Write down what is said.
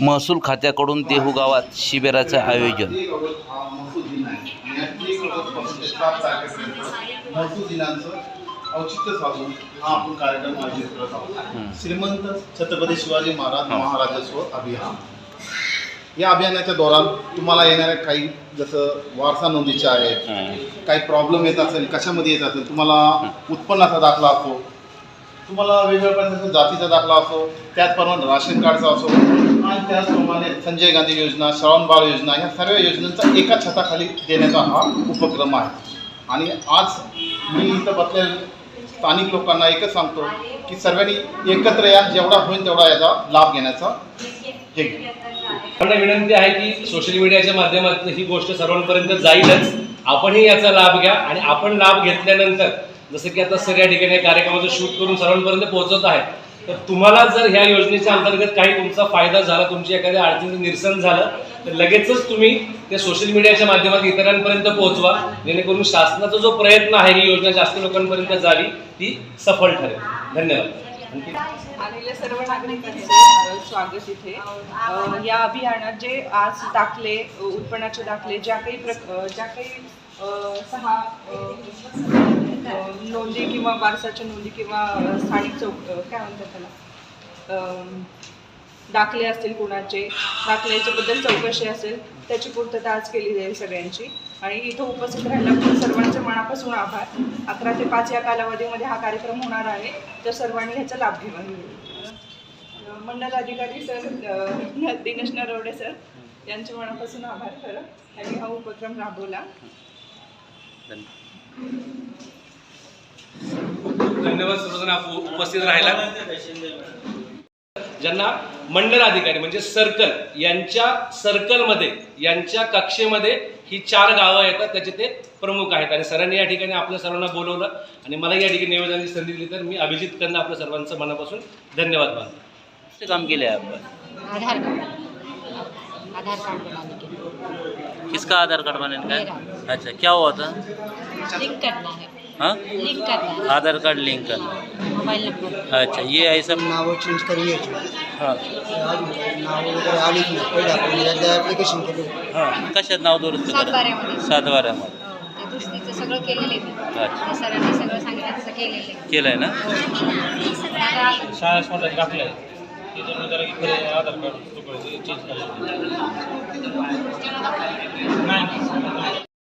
महसूल खात्याकडून देहू गावात शिबिराचं आयोजन. औचित्य साधून हा. आपण कार्यक्रम आयोजित करत आहोत श्रीमंत छत्रपती शिवाजी महाराज महाराजस्व अभियान या अभियानाच्या दौरान तुम्हाला येणाऱ्या काही जसं वारसा नोंदीचे आहेत काही प्रॉब्लेम येत असेल कशामध्ये येत असेल तुम्हाला उत्पन्नाचा दाखला असो तुम्हाला वेगवेगळ्या प्रकारचा जातीचा दाखला असो त्याचप्रमाणे राशन कार्डचा असो आणि त्याचप्रमाणे संजय गांधी योजना श्रावण बाळ योजना ह्या सर्व योजनांचा एका छताखाली देण्याचा हा उपक्रम आहे. आणि आज मी इथं बसलेल्या स्थानिक लोकांना एकच सांगतो की सर्वांनी एकत्र या जेवढा होईल तेवढा याचा लाभ घेण्याचा हे मला विनंती आहे की सोशल मीडियाच्या माध्यमातून ही गोष्ट सर्वांपर्यंत जाईलच. आपणही याचा लाभ घ्या आणि आपण लाभ घेतल्यानंतर जसं की आता सर या ठिकाणी कार्यक्रमाचं शूट करून सर्वांपर्यंत पोहोचत आहे तर तुम्हाला जर ह्या योजनेच्या अंतर्गत काही तुमचा फायदा झाला तुमची एखाद्या अडचणीचं निरसन झालं तर लगेचच तुम्ही ते सोशल मीडियाच्या माध्यमात इतरांपर्यंत पोहोचवा. जेणेकरून शासनाचा जो प्रयत्न आहे ही योजना जास्त लोकांपर्यंत जावी ती सफल ठरेल. धन्यवाद. आलेल्या सर्व नागरिकांचे स्वागत इथे. या अभियानात जे आज दाखले उत्पन्नाचे दाखले ज्या काही प्र ज्या काही सहा नोंदी किंवा वारसाच्या नोंदी किंवा स्थानिक चौक काय म्हणतात त्याला? दाखले असतील कुणाचे दाखल्याच्याबद्दल चौकशी असेल त्याची पूर्तता आज केली जाईल सगळ्यांची. आणि इथं उपस्थित राहिल्याबद्दल सर्वांचे मनापासून आभार. अकरा ते पाच या कालावधीमध्ये हा कार्यक्रम होणार आहे तर सर्वांनी ह्याचा लाभ घ्यावा. मंडल अधिकारी सर दिनेश नरवडे सर यांचे मनापासून आभार खरं. त्यांनी हा उपक्रम राबवला. धन्यवाद सर्वजण आप- उपस्थित राहिला. ज्यांना मंडल अधिकारी म्हणजे सर्कल यांच्या सर्कलमध्ये यांच्या कक्षेमध्ये ही चार गावं येतात त्याचे ते प्रमुख आहेत. आणि सरांनी या ठिकाणी आपल्या सर्वांना बोलवलं. आणि मला या ठिकाणी निवेदनाची संधी दिली तर मी अभिजित करणं आपल्या सर्वांचं मनापासून धन्यवाद मानतो. काम केले आपण. आधार कार्ड आधार कार्ड बनाने के लिए। किसका आधार कार्ड बने का अच्छा क्या हुआ था? लिंक करना है। हाँ? लिंक करना है। आधार कार्ड लिंक करना मोबाइल नंबर। अच्छा ये ऐसा नावं चेंज करून घ्यायची हाँ। वगैरे पहिले ॲप्लिकेशन केलं हाँ कशात नाव दुरुस्त करा? सातबाऱ्यामध्ये सातबाऱ्यामध्ये हो, ते दुसरीचं सगळं केलेलं आहे मी. अच्छा. ते सरांनी सगळं सांगितलं तसं केलेलं आहे. केलं आहे ना? आता शाळा स्वतः दाखला आहे आधार कार्ड चेंज करायचं.